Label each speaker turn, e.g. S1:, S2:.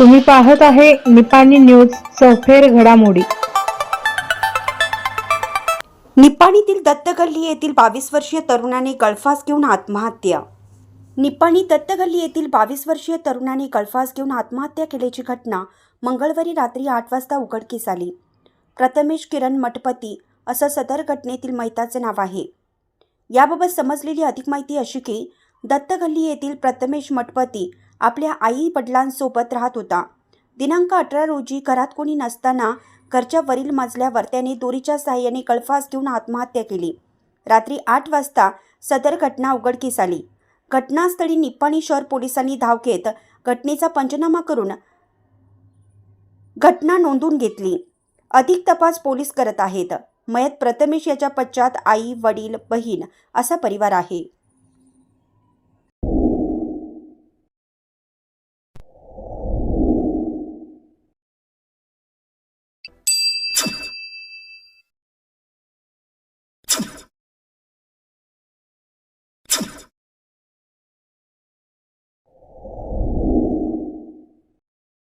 S1: तुम्ही पाहत आहे निपाणी न्यूज चौफेर घडामोडी.
S2: निपाणीतील दत्तगल्ली येथील बावीस वर्षीय तरुणाने गळफास घेऊन आत्महत्या. निपाणी दत्तगल्ली येथील बावीस वर्षीय तरुणाने गळफास घेऊन आत्महत्या केल्याची घटना मंगळवारी रात्री आठ वाजता उघडकीस आली. प्रथमेश किरण मठपती असं सदर घटनेतील मैताचे नाव आहे. याबाबत समजलेली अधिक माहिती अशी की दत्तगल्ली येथील प्रथमेश मठपती आपल्या आई वडिलांसोबत राहत होता. दिनांक अठरा रोजी घरात कोणी नसताना घरच्या वरील मजल्यावर त्याने दोरीच्या साह्याने कळफास घेऊन आत्महत्या केली. रात्री आठ वाजता सदर घटना उघडकीस आली. घटनास्थळी निप्पाणी शहर पोलिसांनी धाव घेत घटनेचा पंचनामा करून घटना नोंदवून घेतली. अधिक तपास पोलीस करत आहेत. मयत प्रथमेश याच्या पश्चात आई वडील बहीण असा परिवार आहे.